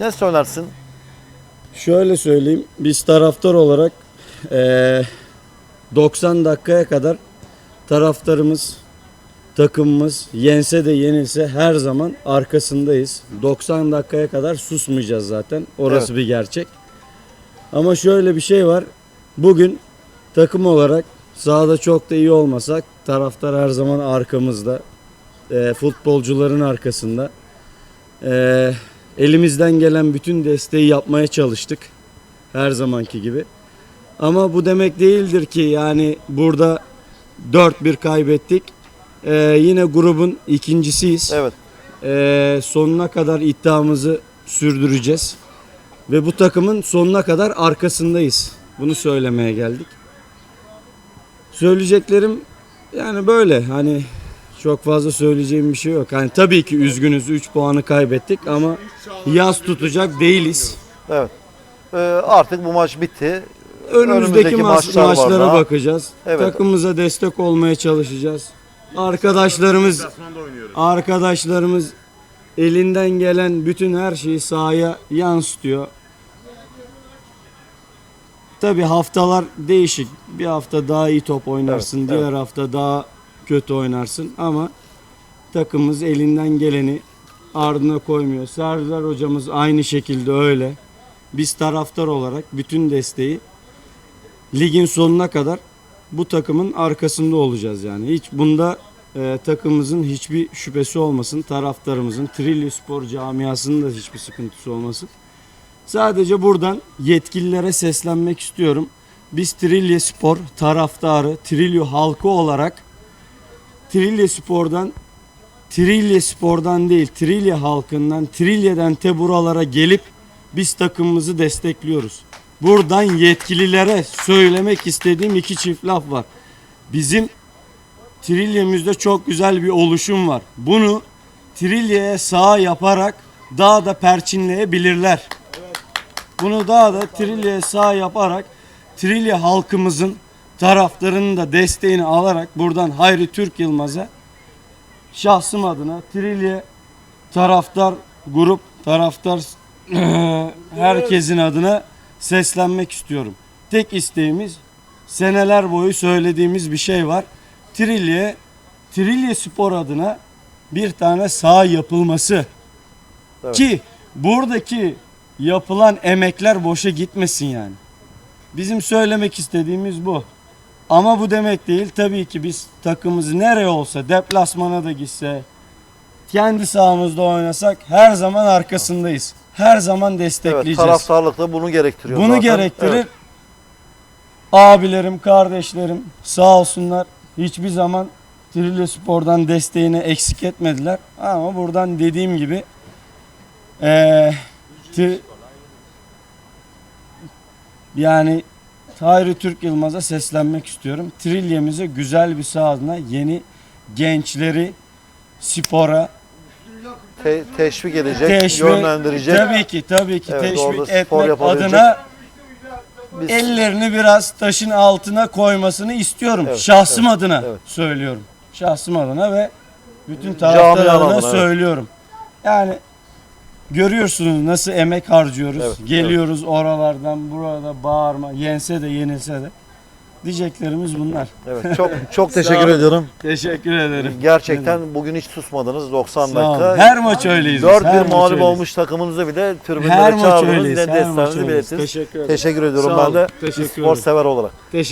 Ne söylersin? Şöyle söyleyeyim. Biz taraftar olarak eee, 90 dakikaya kadar taraftarımız, takımımız yense de yenilse her zaman arkasındayız. 90 dakikaya kadar susmayacağız zaten. Orası bir gerçek. Ama şöyle bir şey var. Bugün takım olarak sahada çok da iyi olmasak taraftar her zaman arkamızda. Eee, futbolcuların arkasında. Eee elimizden gelen bütün desteği yapmaya çalıştık. Her zamanki gibi. Ama bu demek değildir ki yani burada 4-1 kaybettik. Ee, yine grubun ikincisiyiz. Evet. Ee, sonuna kadar iddiamızı sürdüreceğiz. Ve bu takımın sonuna kadar arkasındayız. Bunu söylemeye geldik. Söyleyeceklerim yani böyle hani çok fazla söyleyeceğim bir şey yok. Hani tabii ki üzgünüz 3 puanı kaybettik ama yaz tutacak değiliz. Evet. Ee, artık bu maç bitti. Önümüzdeki Önümüzdeki maç, maçlar maçlara bakacağız. Evet. Takımımıza destek olmaya çalışacağız. Arkadaşlarımız arkadaşlarımız elinden gelen bütün her şeyi sahaya yansıtıyor. Tabi haftalar değişik. Bir hafta daha iyi top oynarsın, Evet, diğer evet. hafta daha kötü oynarsın ama takımımız elinden geleni ardına koymuyor. Serdar hocamız aynı şekilde öyle. Biz taraftar olarak bütün desteği ligin sonuna kadar bu takımın arkasında olacağız yani. Hiç bunda e, takımımızın hiçbir şüphesi olmasın. Taraftarımızın, Trilli Spor camiasının da hiçbir sıkıntısı olmasın. Sadece buradan yetkililere seslenmek istiyorum. Biz Trilye Spor taraftarı, Trilye halkı olarak Trilye Spor'dan Trilye Spor'dan değil, Trilye halkından, Trilye'den te buralara gelip biz takımımızı destekliyoruz. Buradan yetkililere söylemek istediğim iki çift laf var. Bizim Trilye'mizde çok güzel bir oluşum var. Bunu Trilye'ye sağ yaparak daha da perçinleyebilirler. Bunu daha da Trilye'ye sağ yaparak Trilye halkımızın taraftarının da desteğini alarak buradan Hayri Türk Yılmaz'a şahsım adına Trilye taraftar grup taraftar herkesin adına seslenmek istiyorum. Tek isteğimiz seneler boyu söylediğimiz bir şey var. Trilye Trilye Spor adına bir tane saha yapılması. Evet. Ki buradaki yapılan emekler boşa gitmesin yani. Bizim söylemek istediğimiz bu. Ama bu demek değil tabii ki biz takımımız nereye olsa deplasmana da gitse kendi sahamızda oynasak her zaman arkasındayız. Her zaman Evet, destekleyeceğiz. taraftarlık da bunu gerektiriyor Bunu zaten. gerektirir. Evet. Abilerim, kardeşlerim sağ olsunlar hiçbir zaman Trilye Spor'dan desteğini eksik etmediler. Ama buradan dediğim gibi eee, ti- yani Hayri Türk Yılmaz'a seslenmek istiyorum. Trilyemize güzel bir sahasına yeni gençleri spora Te- teşvik edecek, teşvik yönlendirecek. tabii ki tabii ki Evet, orada teşvik spor etmek yapabilecek. adına Biz- ellerini biraz taşın altına koymasını istiyorum. Evet, Şahsım evet, adına evet. söylüyorum. Şahsım adına ve bütün taraftar Camian adına adına, evet. söylüyorum. Yani görüyorsunuz nasıl emek harcıyoruz. Evet, Geliyoruz oralardan burada bağırma. Yense de yenilse de. Diyeceklerimiz bunlar. Evet, çok çok teşekkür ediyorum. Teşekkür ederim. Gerçekten bugün hiç susmadınız 90 Sağ olun. dakika. Her maç öyleyiz. biz, 4 her bir maç mağlup öyleyiz. olmuş takımınızı bile Her tribünlere maç çağırdınız. öyleyiz. Ne Her maç desteğinizi öyleyiz. belirttiniz. Teşekkür ederim. Teşekkür ediyorum Sağ ben olun. de Teşekkür spor ederim. sever olarak.